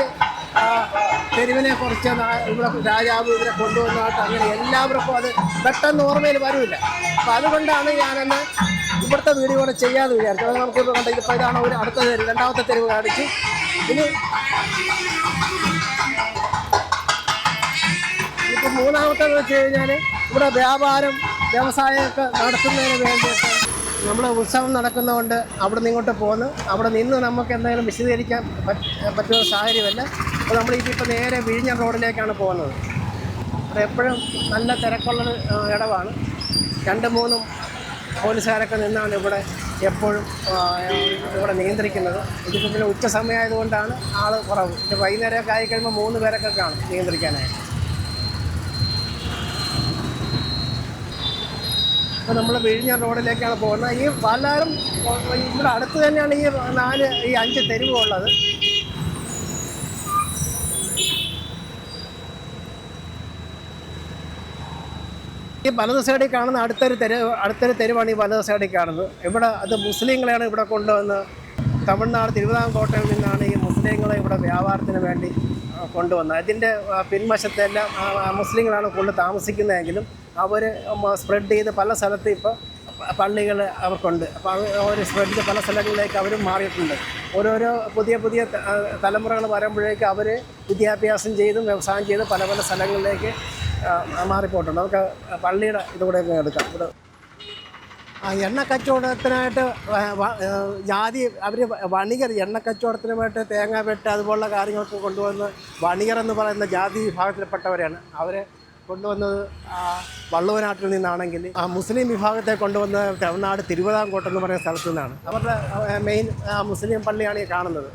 തെരുവിനെ കുറിച്ച് ഇവിടെ രാജാവ് ഇവരെ കൊണ്ടുവന്നതായിട്ട് അങ്ങനെ എല്ലാവർക്കും അത് പെട്ടെന്ന് ഓർമ്മയിൽ വരില്ല. അപ്പം അതുകൊണ്ടാണ് ഞാനെന്ന് ഇവിടുത്തെ വീഡിയോ കൂടെ ചെയ്യാതെ വിചാരിച്ചു അത് നമുക്കിപ്പോൾ കണ്ട ഇതിപ്പോൾ ഇതാണ് ഒരു അടുത്ത തെരുവ് രണ്ടാമത്തെ തെരുവ് കാണിച്ച്. ഇനി ഇപ്പം മൂന്നാമത്തേന്ന് വെച്ച് കഴിഞ്ഞാൽ ഇവിടെ വ്യാപാരം വ്യവസായമൊക്കെ നടത്തുന്നതിന് വേണ്ടിയിട്ട് നമ്മൾ ഉത്സവം നടക്കുന്നതുകൊണ്ട് അവിടെ നിന്ന് ഇങ്ങോട്ട് പോന്ന്. അവിടെ നിന്ന് നമുക്ക് എന്തെങ്കിലും വിശദീകരിക്കാൻ പറ്റ- പറ്റുന്ന സാഹചര്യമല്ല. അപ്പോൾ നമ്മൾ ഇതിപ്പോൾ നേരെ വിഴിഞ്ഞ റോഡിലേക്കാണ് പോകുന്നത്. അത് എപ്പോഴും നല്ല തിരക്കുള്ള ഇടവാണ്. രണ്ട് മൂന്നും പോലീസുകാരൊക്കെ നിന്നാണ് ഇവിടെ എപ്പോഴും ഇവിടെ നിയന്ത്രിക്കുന്നത്. ഇതിപ്പോൾ പിന്നെ ഉച്ച സമയമായതുകൊണ്ടാണ് ആൾ കുറവ്. ഇത് വൈകുന്നേരമൊക്കെ ആയി കഴിയുമ്പോൾ മൂന്ന് പേരൊക്കെ കാണും നിയന്ത്രിക്കാനായിട്ട്. അപ്പോൾ നമ്മൾ വിഴിഞ്ഞ റോഡിലേക്കാണ് പോകുന്നത്. ഈ പാലാരം ഇവിടെ അടുത്ത് തന്നെയാണ് ഈ നാല് ഈ അഞ്ച് തെരുവുള്ളത് ഈ വലത് സൈഡിൽ കാണുന്ന അടുത്തൊരു തെരുവ് അടുത്തൊരു തെരുവാണ് ഈ വലത് സൈഡിൽ കാണുന്നത്. ഇവിടെ അത് മുസ്ലിങ്ങളെയാണ് ഇവിടെ കൊണ്ടുവന്ന് തമിഴ്നാട് തിരുവിതാംകോട്ടയിൽ നിന്നാണ് ഈ മുസ്ലിങ്ങളെ ഇവിടെ വ്യാപാരത്തിന് വേണ്ടി കൊണ്ടുവന്നത്. അതിന്റെ പിൻവശത്തെല്ലാം മുസ്ലിങ്ങളാണ് കൂടുതൽ താമസിക്കുന്നതെങ്കിലും അവർ സ്പ്രെഡ് ചെയ്ത് പല സ്ഥലത്ത് ഇപ്പോൾ പള്ളികൾ അവർക്കുണ്ട്. അപ്പോൾ അവർ സ്പ്രെഡ് ചെയ്ത് പല സ്ഥലങ്ങളിലേക്ക് അവരും മാറിയിട്ടുണ്ട്. ഓരോരോ പുതിയ പുതിയ തലമുറകൾ വരുമ്പോഴേക്ക് അവർ വിദ്യാഭ്യാസം ചെയ്തും വ്യവസായം ചെയ്തും പല പല സ്ഥലങ്ങളിലേക്ക് മാറിപ്പോയിട്ടുണ്ട്. നമുക്ക് പള്ളിയുടെ ഇതുകൂടെ എടുക്കാം. ഇവിടെ എണ്ണ കച്ചവടത്തിനായിട്ട് ജാതി അവർ വണികർ എണ്ണ കച്ചവടത്തിനുമായിട്ട് തേങ്ങ വെട്ട് അതുപോലുള്ള കാര്യങ്ങൾക്ക് കൊണ്ടുവന്ന് വണികർ എന്ന് പറയുന്ന ജാതി വിഭാഗത്തിൽപ്പെട്ടവരാണ് അവരെ കൊണ്ടുവന്നത്. വള്ളുവനാട്ടിൽ നിന്നാണെങ്കിൽ ആ മുസ്ലിം വിഭാഗത്തെ കൊണ്ടുവന്ന് തമിഴ്നാട് തിരുവിതാംകോട്ടെന്ന് പറയുന്ന സ്ഥലത്തു നിന്നാണ്. അവരുടെ മെയിൻ മുസ്ലിം പള്ളിയാണ് ഈ കാണുന്നത്.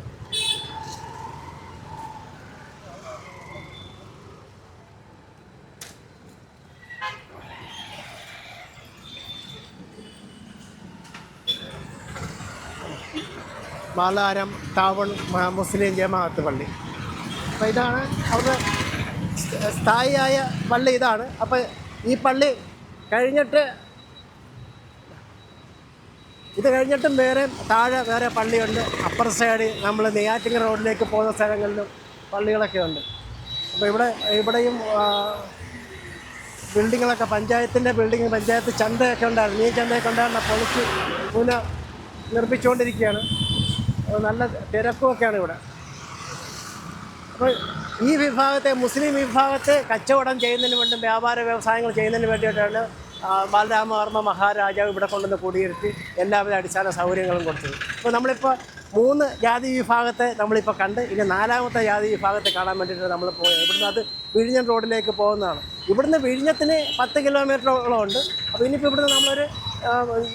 മാലാരം മ- മുസ്ലിം ജമാഅത്ത് പള്ളി. അപ്പോൾ ഇതാണ് അവരുടെ സ്ഥായിയായ പള്ളി ഇതാണ്. അപ്പോൾ ഈ പള്ളി കഴിഞ്ഞിട്ട് ഇത് കഴിഞ്ഞിട്ടും വേറെ താഴെ വേറെ പള്ളിയുണ്ട്. അപ്പർ സൈഡ് നമ്മൾ നെയ്യാറ്റിങ്ങ റോഡിലേക്ക് പോകുന്ന സ്ഥലങ്ങളിലും പള്ളികളൊക്കെ ഉണ്ട്. അപ്പോൾ ഇവിടെ ഇവിടെയും ബിൽഡിങ്ങുകളൊക്കെ പഞ്ചായത്തിന്റെ ബിൽഡിങ് പഞ്ചായത്ത് ചന്തയൊക്കെ ഉണ്ടായിരുന്നു. ഈ ചന്തയൊക്കെ ഉണ്ടായിരുന്ന പൊളിച്ച് പുനഃ നിർമ്മിച്ചുകൊണ്ടിരിക്കുകയാണ് നല്ല തിരക്കുമൊക്കെയാണ് ഇവിടെ. അപ്പോൾ ഈ വിഭാഗത്തെ മുസ്ലിം വിഭാഗത്തെ കച്ചവടം ചെയ്യുന്നതിന് വേണ്ടി വ്യാപാര വ്യവസായങ്ങൾ ചെയ്യുന്നതിന് വേണ്ടിയിട്ടാണ് ബാലരാമവർമ്മ മഹാരാജാവ് ഇവിടെ കൊണ്ടുവന്ന് കുടിയിരുത്തി എല്ലാവിധ അടിസ്ഥാന സൗകര്യങ്ങളും കൊടുത്തത്. അപ്പോൾ നമ്മളിപ്പോൾ മൂന്ന് ജാതി വിഭാഗത്തെ നമ്മളിപ്പോൾ കണ്ട് ഇനി നാലാമത്തെ ജാതി വിഭാഗത്തെ കാണാൻ വേണ്ടിയിട്ട് നമ്മൾ പോയത് ഇവിടുന്ന് അത് വിഴിഞ്ഞം റോഡിലേക്ക് പോകുന്നതാണ്. ഇവിടുന്ന് വിഴിഞ്ഞത്തിന് പത്ത് കിലോമീറ്ററോളം ഉണ്ട്. അപ്പോൾ ഇനിയിപ്പോൾ ഇവിടുന്ന് നമ്മളൊരു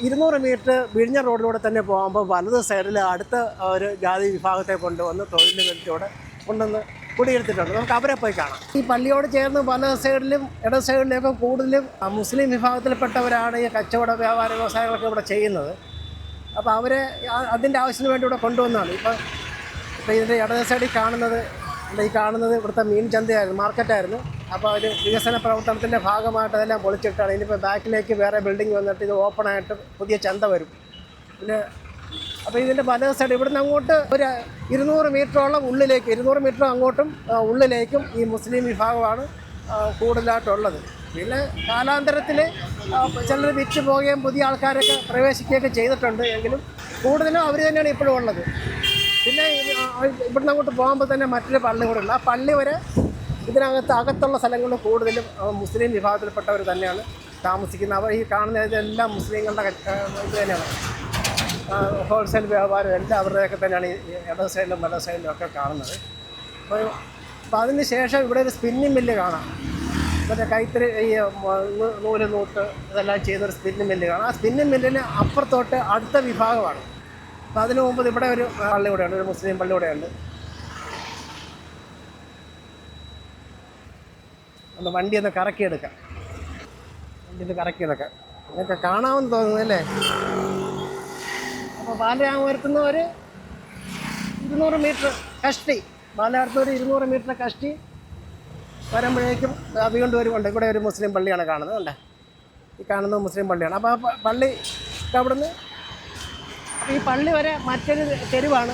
ഇരുന്നൂറ് മീറ്റർ വിഴിഞ്ഞ റോഡിലൂടെ തന്നെ പോകുമ്പോൾ വലത് സൈഡിൽ അടുത്ത ഒരു ജാതി വിഭാഗത്തെ കൊണ്ടുവന്ന് തൊഴിൽ വെളിച്ചോടെ കൊണ്ടുവന്ന് കുടിയിരുത്തിട്ടുണ്ട് നമുക്ക് അവരെ പോയി കാണാം. ഈ പള്ളിയോട് ചേർന്ന് പല സൈഡിലും ഇട സൈഡിലൊക്കെ കൂടുതലും മുസ്ലിം വിഭാഗത്തിൽപ്പെട്ടവരാണ് ഈ കച്ചവട വ്യാപാര വ്യവസായങ്ങളൊക്കെ ഇവിടെ ചെയ്യുന്നത്. അപ്പോൾ അവരെ അതിന്റെ ആവശ്യത്തിന് വേണ്ടി ഇവിടെ കൊണ്ടുവന്നതാണ് ഇപ്പം ഇപ്പം ഇതിന്റെ ഇടത് സൈഡിൽ കാണുന്നത് ഈ കാണുന്നത് ഇവിടുത്തെ മീൻ ചന്തയായിരുന്നു മാർക്കറ്റായിരുന്നു. അപ്പോൾ ഒരു വികസന പ്രവർത്തനത്തിന്റെ ഭാഗമായിട്ട് അതെല്ലാം പൊളിച്ചിട്ടാണ്. ഇനിയിപ്പോൾ ബാക്കിലേക്ക് വേറെ ബിൽഡിംഗ് വന്നിട്ട് ഇത് ഓപ്പണായിട്ട് പുതിയ ചന്ത വരും. പിന്നെ അപ്പോൾ ഇതിന്റെ പല സൈഡ് ഇവിടുന്ന് അങ്ങോട്ട് ഒരു ഇരുന്നൂറ് മീറ്ററോളം ഉള്ളിലേക്ക് ഇരുന്നൂറ് മീറ്റർ അങ്ങോട്ടും ഉള്ളിലേക്കും ഈ മുസ്ലിം വിഭാഗമാണ് കൂടുതലായിട്ടുള്ളത്. പിന്നെ കാലാന്തരത്തിൽ ചിലർ വിറ്റ് പോവുകയും പുതിയ ആൾക്കാരൊക്കെ പ്രവേശിക്കുകയൊക്കെ ചെയ്തിട്ടുണ്ട് എങ്കിലും കൂടുതലും അവർ തന്നെയാണ് ഇപ്പോഴും ഉള്ളത്. പിന്നെ ഇവിടുന്ന് അങ്ങോട്ട് പോകുമ്പോൾ തന്നെ മറ്റൊരു പള്ളി കൂടെ ഉണ്ട്. ആ പള്ളി വരെ ഇതിനകത്ത് അകത്തുള്ള സ്ഥലങ്ങളിൽ കൂടുതലും മുസ്ലിം വിഭാഗത്തിൽപ്പെട്ടവർ തന്നെയാണ് താമസിക്കുന്നത്. അവർ ഈ കാണുന്ന ഇതെല്ലാം മുസ്ലിങ്ങളുടെ ഇത് തന്നെയാണ്. ഹോൾസെയിൽ വ്യാപാരം എല്ലാം അവരുടെയൊക്കെ തന്നെയാണ് ഈ ഇട സൈഡിലും വല സൈഡിലും ഒക്കെ കാണുന്നത്. അപ്പോൾ അപ്പോൾ അതിന് ശേഷം ഇവിടെ ഒരു സ്പിന്നിങ് മില്ല് കാണാം. മറ്റേ കൈത്തറി ഈ നൂൽ നൂട്ട് ഇതെല്ലാം ചെയ്തൊരു സ്പിന്നിങ് മില്ല് കാണാം. ആ സ്പിന്നിങ് മില്ലിന് അപ്പുറത്തോട്ട് അടുത്ത വിഭാഗമാണ്. അപ്പോൾ അതിന് മുമ്പ് ഇവിടെ ഒരു പള്ളി കൂടെയുണ്ട് ഒരു മുസ്ലിം പള്ളി ഒന്ന് വണ്ടി ഒന്ന് കറക്കിയെടുക്കാം. വണ്ടി ഒന്ന് കറക്കിയെടുക്കാം. നിങ്ങൾക്ക് കാണാമെന്ന് തോന്നുന്നു അല്ലേ? അപ്പോൾ ബാലരാമപുരത്തുനിന്ന് ഒരു ഇരുന്നൂറ് മീറ്റർ കഷ്ടി. ബാലപുരത്ത് ഒരു ഇരുന്നൂറ് മീറ്റർ കഷ്ടി വരുമ്പോഴേക്കും അതുകൊണ്ട് വരുമുണ്ട് ഇവിടെ ഒരു മുസ്ലിം പള്ളിയാണ് കാണുന്നത് അല്ലേ ഈ കാണുന്നത് മുസ്ലിം പള്ളിയാണ്. അപ്പോൾ ആ പള്ളി അവിടുന്ന് ഈ പള്ളി വരെ മറ്റൊരു തെരുവാണ്.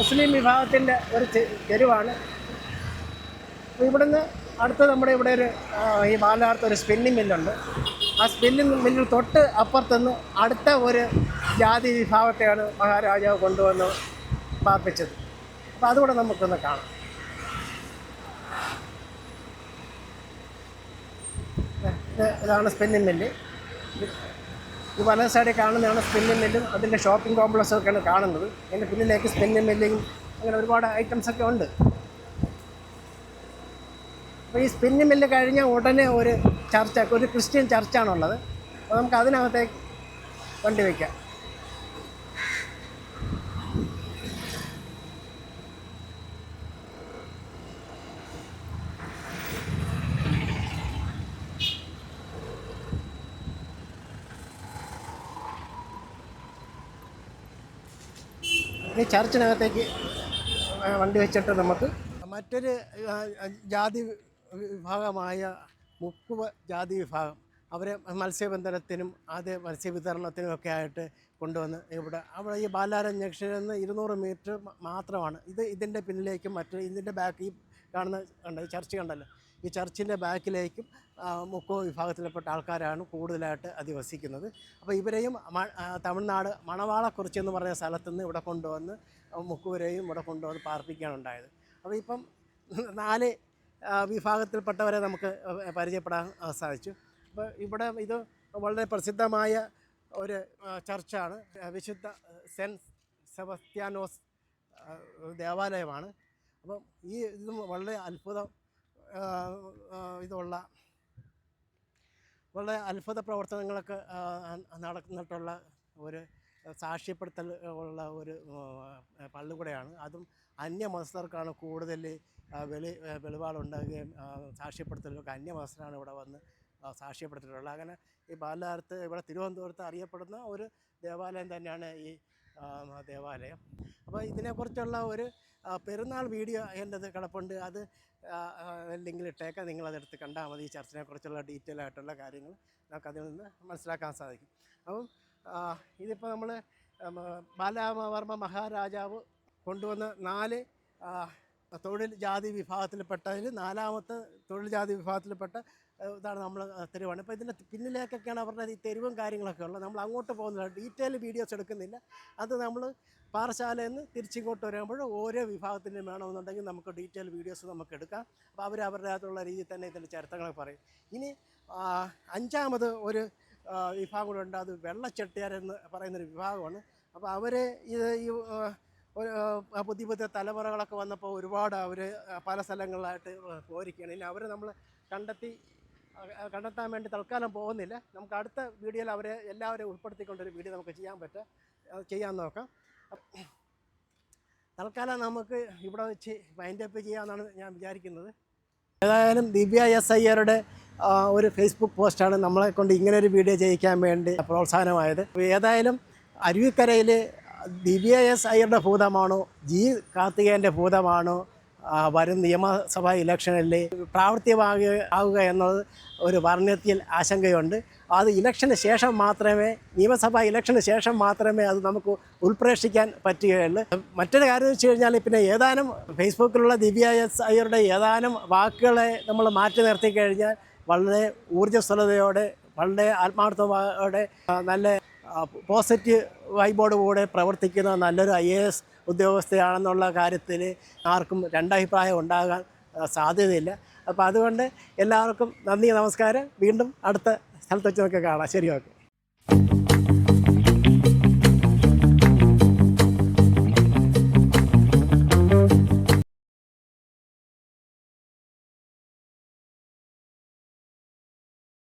മുസ്ലിം വിഭാഗത്തിന്റെ ഒരു തെരുവാണ്. ഇവിടുന്ന് അടുത്ത് നമ്മുടെ ഇവിടെ ഒരു ഈ ബാലാർത്ത് ഒരു സ്പിന്നിങ് മില്ലുണ്ട് ആ സ്പിന്നിങ് മില്ലിൽ തൊട്ട് അപ്പുറത്തുനിന്ന് അടുത്ത ഒരു ജാതി വിഭാഗത്തെയാണ് മഹാരാജാവ് കൊണ്ടുവന്ന് പാർപ്പിച്ചത്. അപ്പോൾ അതുകൂടെ നമുക്കൊന്ന് കാണാം. ഇത് ഇതാണ് സ്പിന്നിങ് മില്ല് ഈ വല സൈഡിൽ കാണുന്നതാണ് സ്പിന്നിങ് മില്ലും അതിന്റെ ഷോപ്പിംഗ് കോംപ്ലക്സ് ഒക്കെയാണ് കാണുന്നത്. അതിന്റെ പിന്നിലേക്ക് സ്പിന്നിങ് മില്ലിങ് അങ്ങനെ ഒരുപാട് ഐറ്റംസ് ഒക്കെ ഉണ്ട്. അപ്പോൾ ഈ സ്പിന്നിങ് മില്ല് കഴിഞ്ഞ ഉടനെ ഒരു ചർച്ച ഒരു ക്രിസ്ത്യൻ ചർച്ചാണുള്ളത്. അപ്പോൾ നമുക്ക് അതിനകത്തേക്ക് വണ്ടി വയ്ക്കാം. ഈ ചർച്ചിനകത്തേക്ക് വണ്ടി വെച്ചിട്ട് നമുക്ക് മറ്റൊരു ജാതി വിഭാഗമായ മുക്കുവ ജാതി വിഭാഗം അവരെ മത്സ്യബന്ധനത്തിനും ആദ്യ മത്സ്യവിതരണത്തിനും ഒക്കെ ആയിട്ട് കൊണ്ടുവന്ന് ഇവിടെ അവിടെ ഈ ബാലാരം ജംഗ്ഷനിൽ നിന്ന് ഇരുന്നൂറ് മീറ്റർ മാത്രമാണ്. ഇത് ഇതിന്റെ പിന്നിലേക്കും മറ്റു ഇതിന്റെ ബാക്ക് ഈ കാണുന്ന കണ്ട ചർച്ച് കണ്ടല്ലോ? ഈ ചർച്ചിന്റെ ബാക്കിലേക്കും മുക്കോ വിഭാഗത്തിൽപ്പെട്ട ആൾക്കാരാണ് കൂടുതലായിട്ട് അധിവസിക്കുന്നത്. അപ്പോൾ ഇവരെയും തമിഴ്നാട് മണവാളക്കുറിച്ചി എന്ന് പറഞ്ഞ സ്ഥലത്തുനിന്ന് ഇവിടെ കൊണ്ടുവന്ന് മുക്കുവരെയും ഇവിടെ കൊണ്ടുവന്ന് പാർപ്പിക്കുകയാണ് ഉണ്ടായത്. അപ്പോൾ ഇപ്പം നാല് വിഭാഗത്തിൽപ്പെട്ടവരെ നമുക്ക് പരിചയപ്പെടാൻ സാധിച്ചു. അപ്പോൾ ഇവിടെ ഇത് വളരെ പ്രസിദ്ധമായ ഒരു ചർച്ചാണ്. വിശുദ്ധ സെന്റ് സെബസ്ത്യാനോസ് ദേവാലയമാണ്. അപ്പം ഈ ഇതും വളരെ അത്ഭുതം ഇതുള്ള വളരെ അത്ഭുത പ്രവർത്തനങ്ങളൊക്കെ നടന്നിട്ടുള്ള ഒരു സാക്ഷ്യപ്പെടുത്തൽ ഉള്ള ഒരു പള്ളിക്കൂടെയാണ് അതും അന്യ അതും അന്യമതസ്ഥർക്കാണ് കൂടുതൽ വെളി വെളിപാടുണ്ടാകുകയും സാക്ഷ്യപ്പെടുത്തലൊക്കെ അന്യമതസ്ഥരാണ് ഇവിടെ വന്ന് സാക്ഷ്യപ്പെടുത്തിയിട്ടുള്ളത്. അങ്ങനെ ഈ ബാലാരത്ത് ഇവിടെ തിരുവനന്തപുരത്ത് അറിയപ്പെടുന്ന ഒരു ദേവാലയം തന്നെയാണ് ഈ ദേവാലയം. അപ്പോൾ ഇതിനെക്കുറിച്ചുള്ള ഒരു പെരുന്നാൾ വീഡിയോ എന്റെത് കിടപ്പുണ്ട്. അത് ലിങ്കിൽ ഇട്ടേക്കാം. നിങ്ങളതെടുത്ത് കണ്ടാൽ മതി. ഈ ചർച്ചിനെക്കുറിച്ചുള്ള ഡീറ്റെയിൽ ആയിട്ടുള്ള കാര്യങ്ങൾ നമുക്ക് അതിൽ നിന്ന് മനസ്സിലാക്കാൻ സാധിക്കും. അപ്പം ഇതിപ്പോൾ നമ്മൾ ബാലാമവർമ്മ മഹാരാജാവ് കൊണ്ടുവന്ന നാല് തൊഴിൽ ജാതി വിഭാഗത്തിൽപ്പെട്ടതിൽ നാലാമത്തെ തൊഴിൽ ജാതി വിഭാഗത്തിൽപ്പെട്ട ഇതാണ് നമ്മൾ തെരുവാണ്. ഇപ്പോൾ ഇതിന്റെ പിന്നിലേക്കൊക്കെയാണ് അവരുടെ ഈ തെരുവും കാര്യങ്ങളൊക്കെ ഉള്ളത്. നമ്മൾ അങ്ങോട്ട് പോകുന്നില്ല. ഡീറ്റെയിൽ വീഡിയോസ് എടുക്കുന്നില്ല. അത് നമ്മൾ പാറശാലയിൽ നിന്ന് തിരിച്ചിങ്ങോട്ട് വരുമ്പോൾ ഓരോ വിഭാഗത്തിനും വേണമെന്നുണ്ടെങ്കിൽ നമുക്ക് ഡീറ്റെയിൽ വീഡിയോസ് നമുക്ക് എടുക്കാം. അപ്പോൾ അവർ അവരുടേതായിട്ടുള്ള രീതിയിൽ തന്നെ ഇതിന്റെ ചരിത്രങ്ങളൊക്കെ പറയും. ഇനി അഞ്ചാമത് ഒരു വിഭാഗം കൂടെ ഉണ്ട്. അത് വെള്ളച്ചെട്ടിയാരെന്ന് പറയുന്നൊരു വിഭാഗമാണ്. അപ്പോൾ അവർ ഇത് ഈ ഒരു പുതിയ പുതിയ തലമുറകളൊക്കെ വന്നപ്പോൾ ഒരുപാട് അവർ പല സ്ഥലങ്ങളിലായിട്ട് പോയിരിക്കുകയാണ്. ഇനി അവരെ നമ്മൾ കണ്ടെത്തി കണ്ടെത്താൻ വേണ്ടി തൽക്കാലം പോകുന്നില്ല. നമുക്ക് അടുത്ത വീഡിയോയിൽ അവരെ എല്ലാവരെയും ഉൾപ്പെടുത്തിക്കൊണ്ടൊരു വീഡിയോ നമുക്ക് ചെയ്യാൻ പറ്റുക ചെയ്യാൻ നോക്കാം. തൽക്കാലം നമുക്ക് ഇവിടെ വെച്ച് വൈൻഡപ്പ് ചെയ്യാമെന്നാണ് ഞാൻ വിചാരിക്കുന്നത്. ഏതായാലും ദിവ്യ എസ് അയ്യരുടെ ഒരു ഫേസ്ബുക്ക് പോസ്റ്റാണ് നമ്മളെ കൊണ്ട് ഇങ്ങനെ ഒരു വീഡിയോ ചെയ്യിക്കാൻ വേണ്ടി പ്രോത്സാഹനമായത്. ഏതായാലും അരുവിക്കരയിൽ ദിവ്യ എസ് അയ്യരുടെ ഭൂതമാണോ ജി കാർത്തികേയന്റെ ഭൂതമാണോ വരും നിയമസഭാ ഇലക്ഷനിൽ പ്രാവർത്തികമാകുക ആവുക എന്നത് ഒരു വർണത്തിൽ ആശങ്കയുണ്ട്. അത് ഇലക്ഷന് ശേഷം മാത്രമേ നിയമസഭാ ഇലക്ഷന് ശേഷം മാത്രമേ അത് നമുക്ക് ഉൾപ്രേക്ഷിക്കാൻ പറ്റുകയുള്ളൂ. മറ്റൊരു കാര്യം വെച്ച് കഴിഞ്ഞാൽ പിന്നെ ഏതാനും ഫേസ്ബുക്കിലുള്ള ദിവ്യ എസ് അയ്യരുടെ ഏതാനും വാക്കുകളെ നമ്മൾ മാറ്റി നിർത്തി കഴിഞ്ഞാൽ വളരെ ഊർജസ്വലതയോടെ വളരെ ആത്മാർത്ഥതയോടെ നല്ല പോസിറ്റീവ് വൈബോർഡ് കൂടെ പ്രവർത്തിക്കുന്ന നല്ലൊരു ഐ എ എസ് ഉദ്യോഗസ്ഥയാണെന്നുള്ള കാര്യത്തിൽ ആർക്കും രണ്ടഭിപ്രായം ഉണ്ടാകാൻ സാധ്യതയില്ല. അപ്പോൾ അതുകൊണ്ട് എല്ലാവർക്കും നന്ദി നമസ്കാരം. വീണ്ടും അടുത്ത സ്ഥലത്ത് വെച്ച് നമുക്ക് കാണാം. ശരി ഓക്കെ.